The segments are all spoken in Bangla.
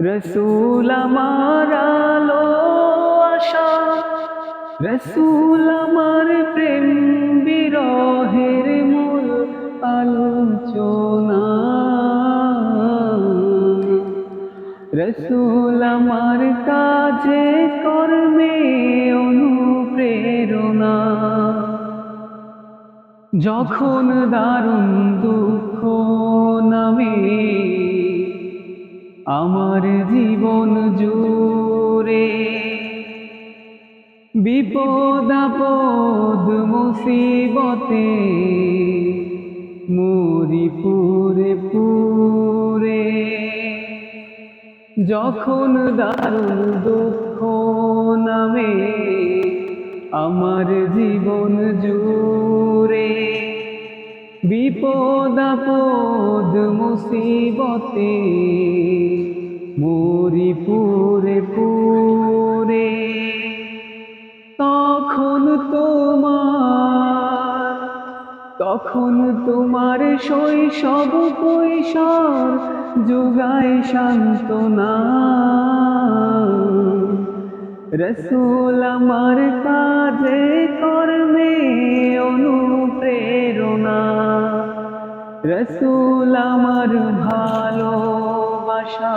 রসুল আমার আশা। রসুল আমার প্রেম, বিরহের মূল আলোচনা। রসুল আমার কাজে, কর্মে অনুপ্রেরণা। যখন দারুণ দুঃখ নামে, আমার জীবন জুড়ে। বিপদ, আপদ, মুসিবতে মরি পুরে পুরে যখন দারুণ দুঃখ নামে আমার জীবন জুড়ে, বিপদ, আপদ, মুসিবতে মরি পুরে পুরে, তখন তোমার তখন তোমার শৈশব কৈশোর যোগায় সান্ত্বনা। রসুল আমার কাজে, কর্মে অনুপ্রেরণা। রসুল আমার ভালোবাসা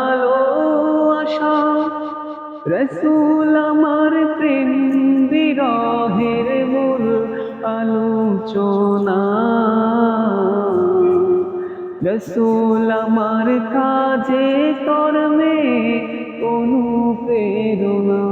রসুল আমার প্রেম বিরহের মূল আলোচনা। রসুল আমার কাজে কর্মে অনুপ্রেরণা।